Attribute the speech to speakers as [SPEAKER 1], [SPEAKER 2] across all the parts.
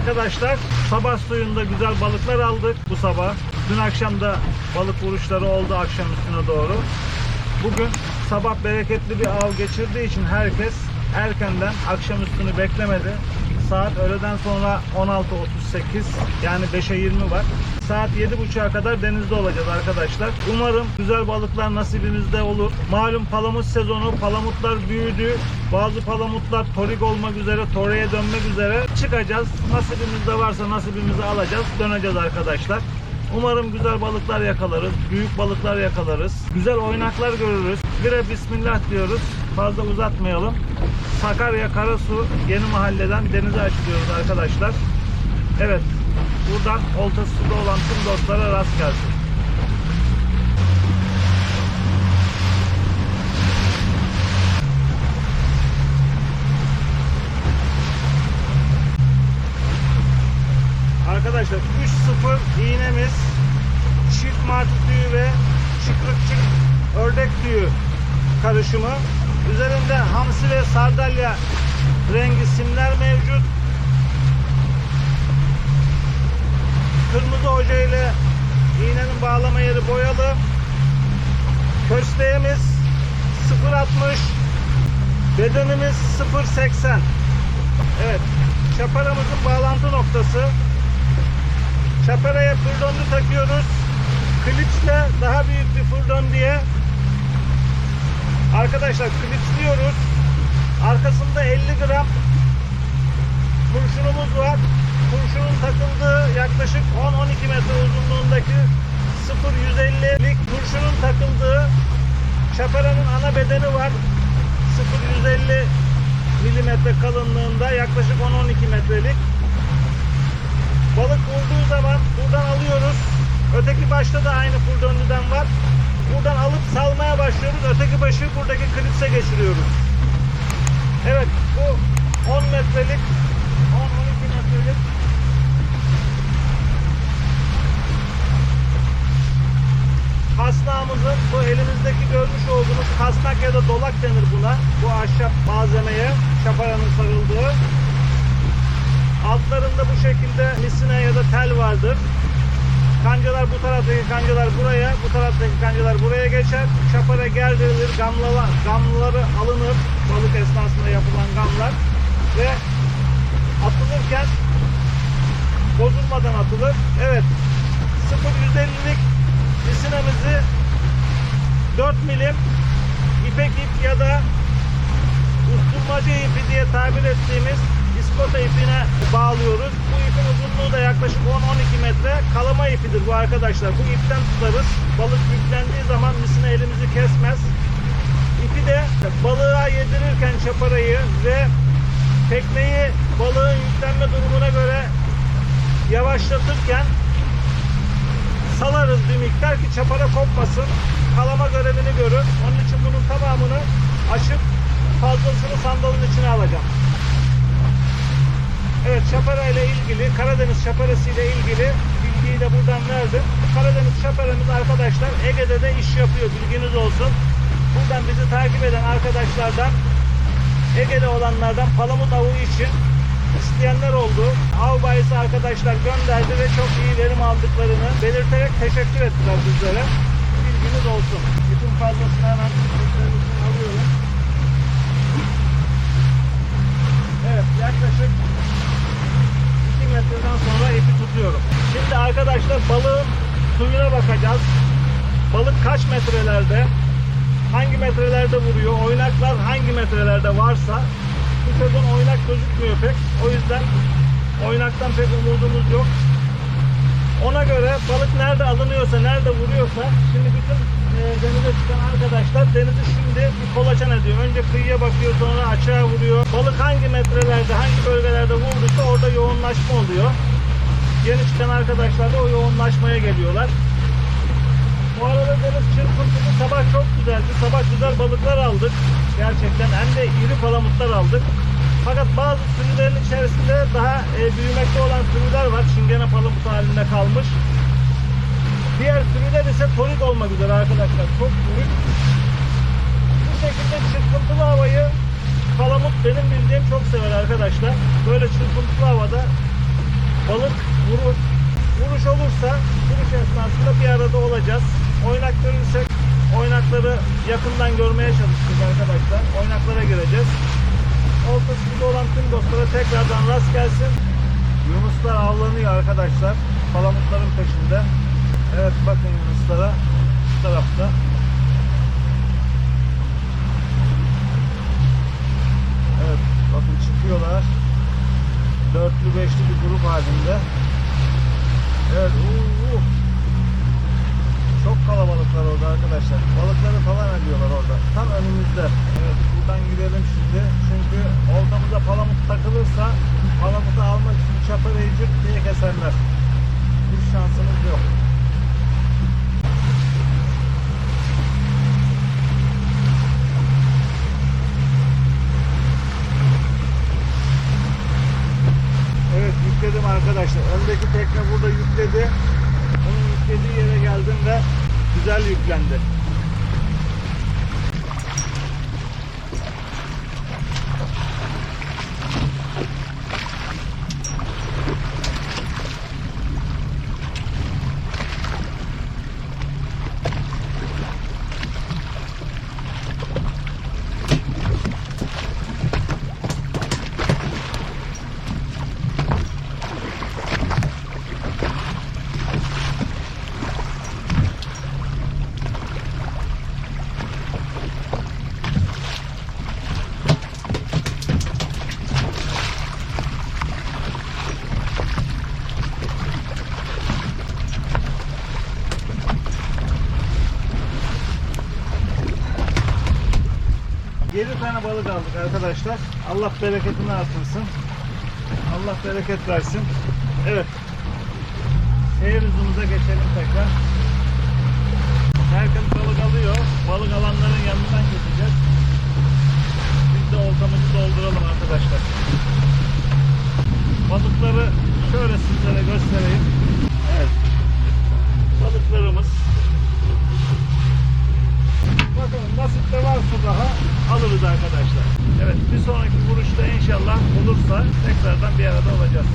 [SPEAKER 1] arkadaşlar. Sabah suyunda güzel balıklar aldık bu sabah. Dün akşam da balık vuruşları oldu akşam üstüne doğru. Bugün sabah bereketli bir av geçirdiği için herkes erkenden akşam üstünü beklemedi. Saat öğleden sonra 16.38 yani 5'e 20 var. Saat 7.30'a kadar denizde olacağız arkadaşlar. Umarım güzel balıklar nasibimizde olur. Malum palamut sezonu, palamutlar büyüdü. Bazı palamutlar torik olmak üzere, toriye dönmek üzere. Çıkacağız. Nasibimizde varsa nasibimizi alacağız. Döneceğiz arkadaşlar. Umarım güzel balıklar yakalarız, büyük balıklar yakalarız, güzel oynaklar görürüz. Bire bismillah diyoruz, fazla uzatmayalım. Sakarya Karasu yeni mahalleden denize açılıyoruz arkadaşlar. Evet, buradan oltası suda olan tüm dostlara rast gelsin. Arkadaşlar 3-0 iğnemiz çift martı tüyü ve çıkrıkçık ördek tüyü karışımı. Üzerinde hamsi ve sardalya rengi simler mevcut. Kırmızı hoca ile iğnenin bağlama yeri boyalı. Kösteğimiz 0.60 Bedenimiz 0.80 Evet Çaparamızın bağlantı noktası Çaparaya fırdonlu takıyoruz. Klipsle daha büyük bir fırdon diye arkadaşlar klipsliyoruz. Arkasında 50 gram kurşunumuz var. Kurşunun takıldığı yaklaşık 10-12 metre uzunluğundaki 0-150'lik kurşunun takıldığı çaparanın ana bedeni var. 0-150 milimetre kalınlığında yaklaşık 10-12 metrelik. Balık vurduğu zaman buradan alıyoruz. Öteki başta da aynı furdönlüden var. Buradan alıp salmaya başlıyoruz. Öteki başı buradaki klipse geçiriyoruz. Evet bu 10 metrelik 10-12 metrelik kasnağımızın bu elimizdeki görmüş olduğumuz kasnak ya da dolak denir buna. Bu ahşap malzemeye şaparanın sarıldığı. Altlarında bu şekilde misine ya da tel vardır. Kancalar bu taraftaki kancalar buraya, bu taraftaki kancalar buraya geçer. Çapara gerdirilir, gamlala, gamları alınır. Balık esnasında yapılan gamlar. Ve atılırken bozulmadan atılır. Evet. 0-150'lik misinemizi 4 milim ipek ip ya da usturmacı ipi diye tabir ettiğimiz iskota ipine bağlıyoruz. Bu ipin uzunluğu da yaklaşık 10-12 metre. Kalama ipidir bu arkadaşlar. Bu ipten tutarız. Balık yüklendiği zaman misine elimizi kesmez. İpi de balığa yedirirken çaparayı ve tekneyi balığın yüklenme durumuna göre yavaşlatırken salarız bir miktar ki çapara kopmasın. Kalama görevini görür. Onun için bunun tamamını açıp fazlasını sandalın içine alacağım. Evet şapara ile ilgili Karadeniz şaparası ile ilgili bilgiyi de buradan verdim. Karadeniz şaparamız arkadaşlar Ege'de de iş yapıyor bilginiz olsun. Buradan bizi takip eden arkadaşlardan Ege'de olanlardan palamut avı için isteyenler oldu. Av bayisi arkadaşlar gönderdi ve çok iyi verim aldıklarını belirterek teşekkür ettiler bizlere. Bilginiz olsun. Bütün fazlasını hemen alıyorum. Evet yaklaşık 2 metreden sonra ipi tutuyorum. Şimdi arkadaşlar balığın suyuna bakacağız. Balık kaç metrelerde, hangi metrelerde vuruyor, oynaklar hangi metrelerde varsa bu sezon oynak gözükmüyor pek. O yüzden oynaktan pek umudumuz yok. Ona göre balık nerede alınıyorsa, nerede vuruyorsa şimdi bütün denize çıkan arkadaşlar denizi şimdi bir kolaçan ediyor. Önce kıyıya bakıyor sonra açığa vuruyor. Balık hangi metrelerde, hangi bölgelerde vurduysa orada yoğunlaşma oluyor. Yeni çıkan arkadaşlar da o yoğunlaşmaya geliyorlar. Bu arada deniz çırpıntılı sabah çok güzeldi. Sabah güzel balıklar aldık. Gerçekten hem de iri palamutlar aldık. Fakat bazı sürülerin içerisinde daha e, büyümekte olan sürüler var. Çingene palamut halinde kalmış. Diğer sürüler ise tonik olmak üzere arkadaşlar. Çok büyük. Bu şekilde çırpıntılı havayı palamut benim bildiğim çok sever arkadaşlar. Böyle çırpıntılı havada balık vurur. Vuruş olursa vuruş esnasında bir arada olacağız. Oynak görürsek oynakları yakından görmeye çalışacağız arkadaşlar. Oynaklara gireceğiz. Oltasında olan tüm dostlara tekrardan rast gelsin. Yunuslar avlanıyor arkadaşlar. Palamutların peşinde. Evet bakın Yunuslara. Şu tarafta. Evet bakın çıkıyorlar. Dörtlü beşli bir grup halinde. Evet. uu. Çok kalabalıklar orada arkadaşlar. Balıkları falan ediyorlar orada. Tam önümüzde. Evet buradan gidelim şimdi. Çünkü oltamıza palamut takılırsa palamutu almak için çaparayı cırt diye keserler. 7 tane balık aldık arkadaşlar. Allah bereketini artırsın. Allah bereket versin. Evet. Seyir uzumuza geçelim tekrar. Herkes balık alıyor. Balık alanların yanından geçeceğiz. Biz de oltamızı dolduralım arkadaşlar. Balıkları şöyle sizlere göstereyim. Evet. Balıklarımız Bakalım nasip de varsa daha alırız arkadaşlar. Evet bir sonraki vuruşta inşallah olursa tekrardan bir arada olacağız.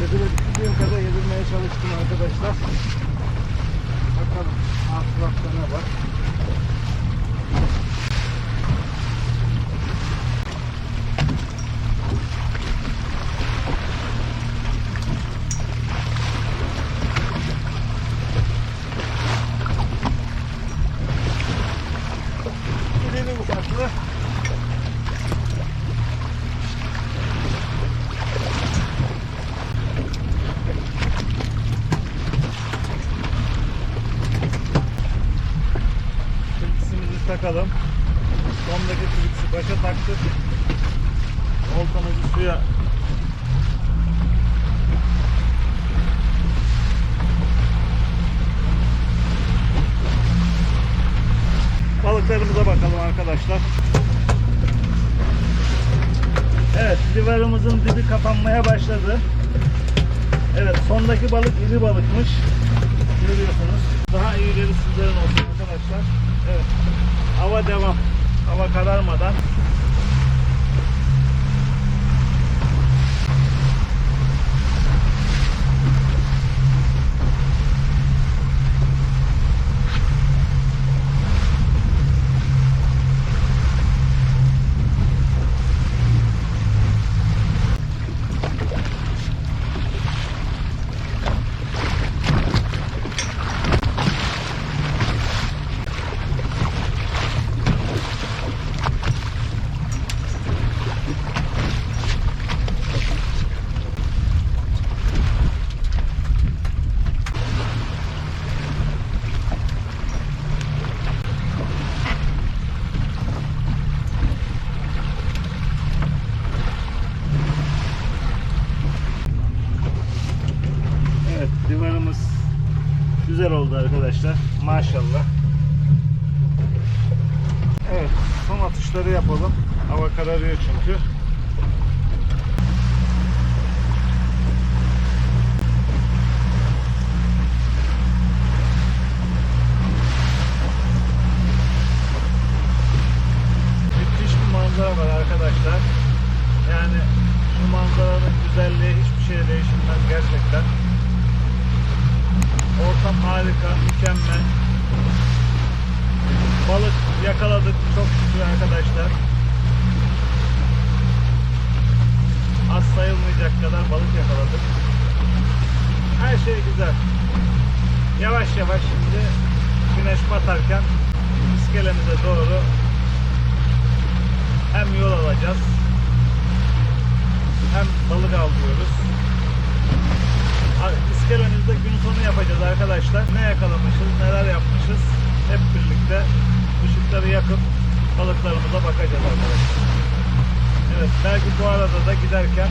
[SPEAKER 1] Yedirebildiğim kadar yedirmeye çalıştım arkadaşlar. Bakalım hasılatta ne var. Takalım. Sondaki tilkisi başa taktık. Oltamızı suya Balıklarımıza bakalım arkadaşlar. Evet, livarımızın dibi kapanmaya başladı. Evet, sondaki balık iri balıkmış. Görüyorsunuz. Daha iyileri sizlerin olsun arkadaşlar. Evet, hava devam. Hava kararmadan. Evet, livarımız güzel oldu arkadaşlar. Maşallah. Evet, son atışları yapalım. Hava kararıyor çünkü. Müthiş bir manzara var arkadaşlar. Yani şu manzaranın güzelliği hiçbir gerçekten. Ortam harika, mükemmel. Balık yakaladık çok şükür arkadaşlar. Az sayılmayacak kadar balık yakaladık. Her şey güzel. Yavaş yavaş şimdi güneş batarken iskelemize doğru hem yol alacağız hem balık avlıyoruz. İskelemizde gün sonu yapacağız arkadaşlar. Ne yakalamışız, neler yapmışız hep birlikte ışıkları yakıp balıklarımıza bakacağız arkadaşlar. Evet belki bu arada da giderken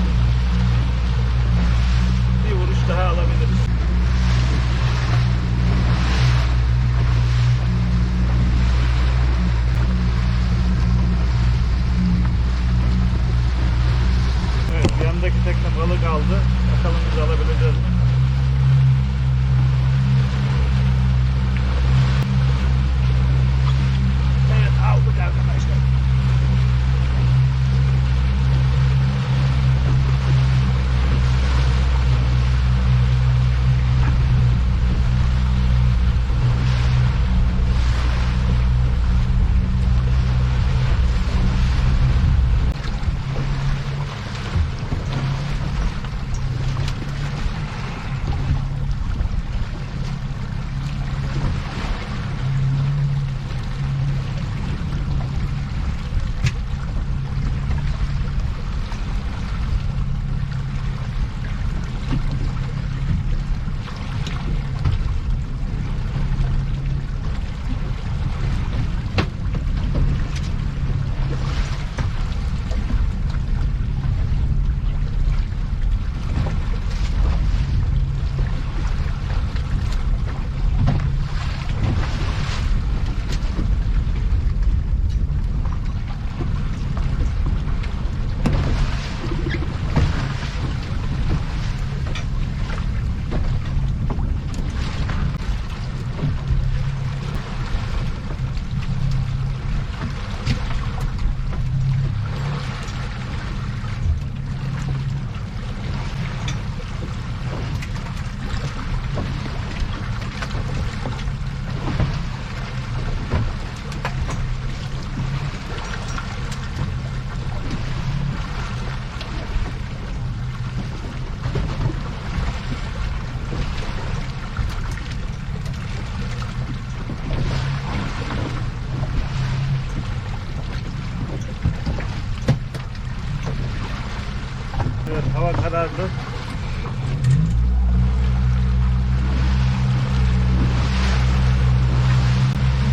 [SPEAKER 1] Evet, hava karardı.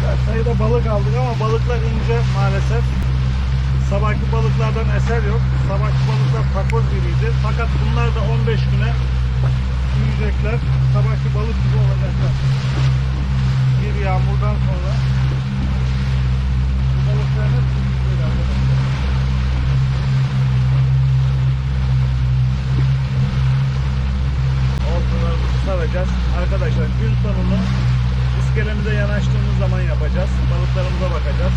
[SPEAKER 1] Ya sayıda balık aldık ama balıklar ince maalesef. Sabahki balıklardan eser yok. Sabahki balıklar takoz gibiydi. Fakat bunlar da 15 güne büyüyecekler. Sabahki balık gibi olacaklar. Bir yağmurdan sonra bu balıkların hepsi büyüyecek arkadaşlar. Saracağız. Arkadaşlar gün sonunu iskelemize yanaştığımız zaman yapacağız. Balıklarımıza bakacağız.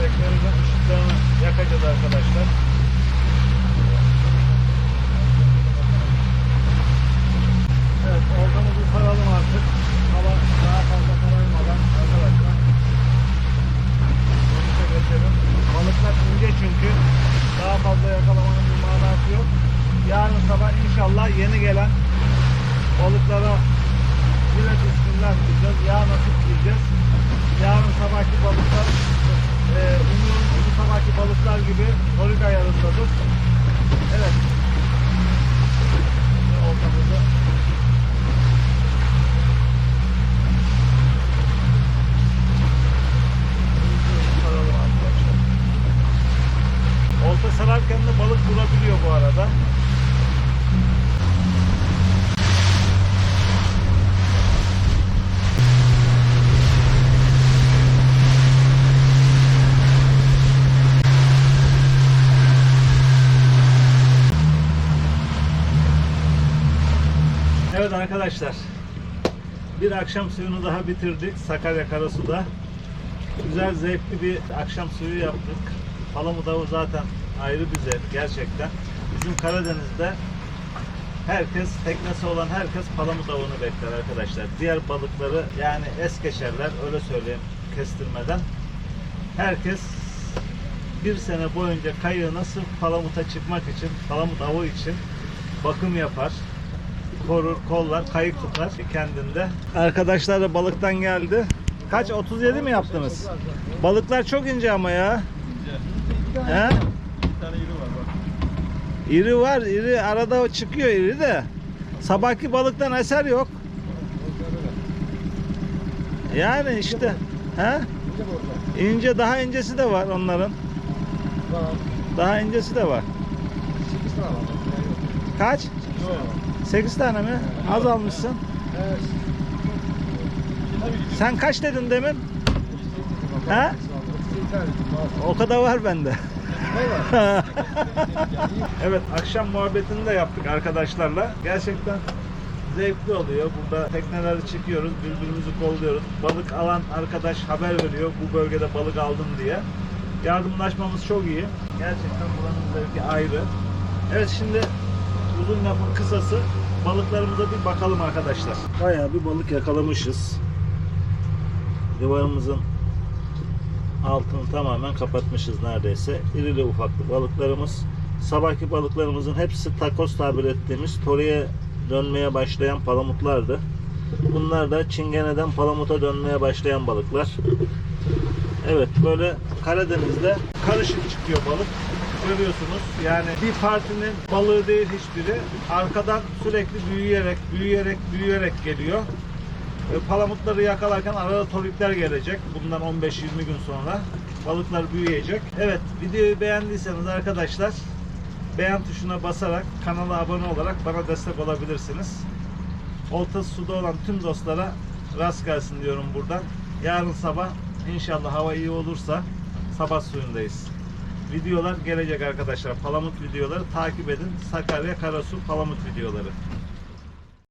[SPEAKER 1] Teknemizin ışıklarını yakacağız arkadaşlar. Evet, oltamızı saralım artık. Hava daha fazla kararmadan arkadaşlar. Dönüşe geçelim. Balıklar ince çünkü. Daha fazla yakalamanın yok. Yarın sabah inşallah yeni gelen balıklara yine bismillah diyeceğiz. Ya nasip diyeceğiz. Yarın sabahki balıklar e, umuyorum bu sabahki balıklar gibi torik ayarındadır. Evet. Şimdi oltamızı saralım arkadaşlar. De balık durabiliyor bu arada. Evet arkadaşlar. Bir akşam suyunu daha bitirdik Sakarya Karasu'da. Güzel zevkli bir akşam suyu yaptık. Palamudavı zaten ayrı bir zevk gerçekten. Bizim Karadeniz'de herkes, teknesi olan herkes palamut avını bekler arkadaşlar. Diğer balıkları yani es geçerler öyle söyleyeyim kestirmeden. Herkes bir sene boyunca kayığına sırf palamuta çıkmak için, palamut avı için bakım yapar. Korur, kollar, kayık tutar kendinde. Arkadaşlar da balıktan geldi. Kaç? 37 mi yaptınız? Balıklar çok ince ama ya. He?
[SPEAKER 2] Bir tane iri var bak.
[SPEAKER 1] İri var, iri arada çıkıyor iri de. Sabahki balıktan eser yok. Yani işte. He? İnce daha incesi de var onların. Daha incesi de var. Kaç? 8 tane mi? Az almışsın. Sen kaç dedin demin? He? O kadar var bende. evet akşam muhabbetini de yaptık arkadaşlarla. Gerçekten zevkli oluyor. Burada tekneleri çekiyoruz, birbirimizi kolluyoruz. Balık alan arkadaş haber veriyor bu bölgede balık aldım diye. Yardımlaşmamız çok iyi. Gerçekten buranın zevki ayrı. Evet şimdi uzun lafın kısası balıklarımıza bir bakalım arkadaşlar. Bayağı bir balık yakalamışız. Duvarımızın altını tamamen kapatmışız neredeyse. İrili ufaklı balıklarımız. Sabahki balıklarımızın hepsi takos tabir ettiğimiz toriye dönmeye başlayan palamutlardı. Bunlar da çingeneden palamuta dönmeye başlayan balıklar. Evet böyle Karadeniz'de karışık çıkıyor balık. Görüyorsunuz yani bir partinin balığı değil hiçbiri. Arkadan sürekli büyüyerek, büyüyerek, büyüyerek geliyor. E, Palamutları yakalarken arada torikler gelecek. Bundan 15-20 gün sonra balıklar büyüyecek. Evet videoyu beğendiyseniz arkadaşlar beğen tuşuna basarak kanala abone olarak bana destek olabilirsiniz. Oltası suda olan tüm dostlara rast gelsin diyorum buradan. Yarın sabah inşallah hava iyi olursa sabah suyundayız. Videolar gelecek arkadaşlar. Palamut videoları takip edin. Sakarya Karasu Palamut videoları.